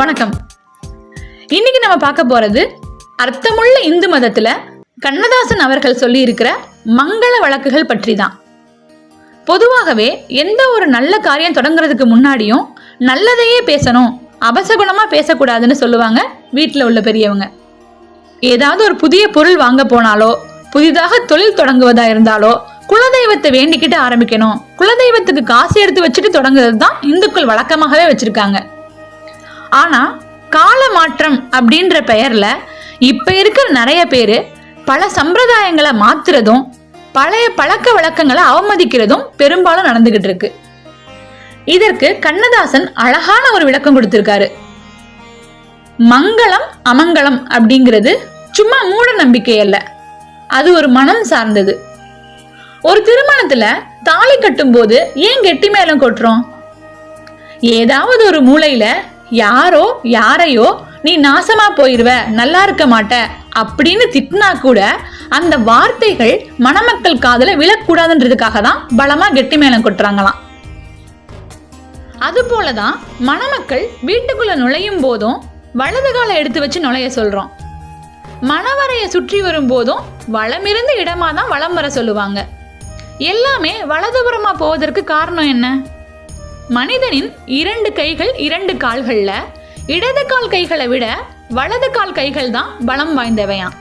வணக்கம். இன்னைக்கு நம்ம பார்க்க போறது அர்த்தமுள்ள இந்து மதத்துல கண்ணதாசன் அவர்கள் சொல்லி இருக்கிற மங்கள வழக்குகள் பற்றி தான் பொதுவாகவே எந்த ஒரு நல்ல காரியம் தொடங்குறதுக்கு முன்னாடியும் நல்லதையே பேசணும் அபசகுணமா பேசக்கூடாதுன்னு சொல்லுவாங்க வீட்டில் உள்ள பெரியவங்க. ஏதாவது ஒரு புதிய பொருள் வாங்க போனாலோ புதிதாக தொழில் தொடங்குவதா இருந்தாலோ குலதெய்வத்தை வேண்டிக்கிட்டு ஆரம்பிக்கணும் குலதெய்வத்துக்கு காசு எடுத்து வச்சுட்டு தொடங்குறது தான் இந்துக்கள் வழக்கமாகவே வச்சிருக்காங்க. ஆனா கால மாற்றம் அப்படின்ற பெயர்ல இப்ப இருக்கிற நிறைய பேரு பல சம்பிரதாயங்களை மாத்துறதும் பழைய பழக்க வழக்கங்களை அவமதிக்கிறதும் பெரும்பாலும் நடந்துகிட்டு இருக்கு. இதற்கு கண்ணதாசன் அழகான ஒரு விளக்கம் கொடுத்திருக்காரு. மங்களம் அமங்கலம் அப்படிங்கிறது சும்மா மூட நம்பிக்கை அல்ல. அது ஒரு மனம் சார்ந்தது. ஒரு திருமணத்துல தாலி கட்டும்போது ஏன் கெட்டி மேலும் கொட்டுறோம்? ஏதாவது ஒரு மூலையில யாரோ யாரையோ நீ நாசமா போயிருவ நல்லா இருக்க மாட்ட அப்படின்னு திட்டினா கூட அந்த வார்த்தைகள் மணமக்கள் காதுல விழக்கூடாதுன்றதுக்காக தான் பலமா கெட்டி மேலம் கொட்டுறாங்களாம். அது போலதான் மணமக்கள் வீட்டுக்குள்ள நுழையும் போதும் வலது காலை எடுத்து வச்சு நுழைய சொல்றோம். மணவரையை சுற்றி வரும்போதும் வளமிருந்து இடமா தான் வலம் வர சொல்லுவாங்க. எல்லாமே வலதுபுறமா போவதற்கு காரணம் என்ன? மனிதனின் இரண்டு கைகள் இரண்டு கால்கள்ல இடது கால் கைகளை விட வலது கால் கைகள் தான் பலம் வாய்ந்தவையாம்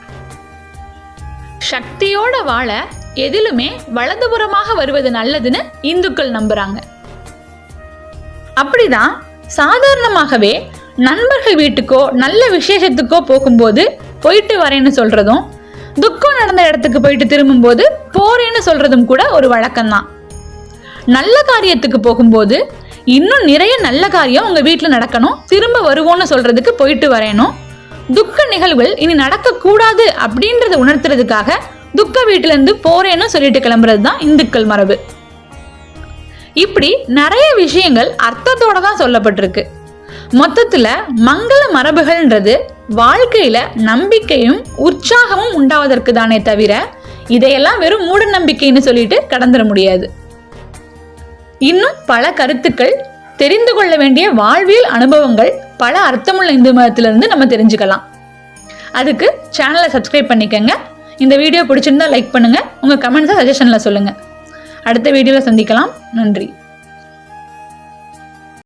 சக்தியோட வாழ எதிலுமே வலதுபுறமாக வருவது நல்லதுன்னு இந்துக்கள் நம்புறாங்க. அப்படிதான் சாதாரணமாகவே நண்பர்கள் வீட்டுக்கோ நல்ல விசேஷத்துக்கோ போகும்போது போயிட்டு வரேன்னு சொல்றதும் துக்கம் நடந்த இடத்துக்கு போயிட்டு திரும்பும்போது போறேன்னு சொல்றதும் கூட ஒரு வழக்கம்தான். நல்ல காரியத்துக்கு போகும்போது இன்னும் நிறைய நல்ல காரியம் உங்க வீட்டில் நடக்கணும். திரும்ப வருவோம்னு சொல்றதுக்கு போயிட்டு வரேனும். துக்க நிகழ்வுகள் இனி நடக்கக்கூடாது அப்படின்றத உணர்த்துறதுக்காக துக்க வீட்டுல இருந்து போறேன்னு சொல்லிட்டு கிளம்புறது தான் இந்துக்கள் மரபு. இப்படி நிறைய விஷயங்கள் அர்த்தத்தோட தான் சொல்லப்பட்டிருக்கு. மொத்தத்துல மங்கள மரபுகள்ன்றது வாழ்க்கையில நம்பிக்கையும் உற்சாகமும் உண்டாவதற்கு தானே தவிர இதையெல்லாம் வெறும் மூட நம்பிக்கைன்னு சொல்லிட்டு கடந்துட முடியாது. இன்னும் பல கருத்துக்கள் தெரிந்து கொள்ள வேண்டிய வாழ்வியல் அனுபவங்கள் பல அர்த்தமுள்ள இந்து மதத்திலிருந்து நம்ம தெரிஞ்சுக்கலாம். அதுக்கு சேனலை சப்ஸ்கிரைப் பண்ணிக்கோங்க. இந்த வீடியோ பிடிச்சிருந்தா லைக் பண்ணுங்கள் உங்கள் கமெண்ட்ஸை சஜஷனில் சொல்லுங்கள் அடுத்த வீடியோவில் சந்திக்கலாம். நன்றி.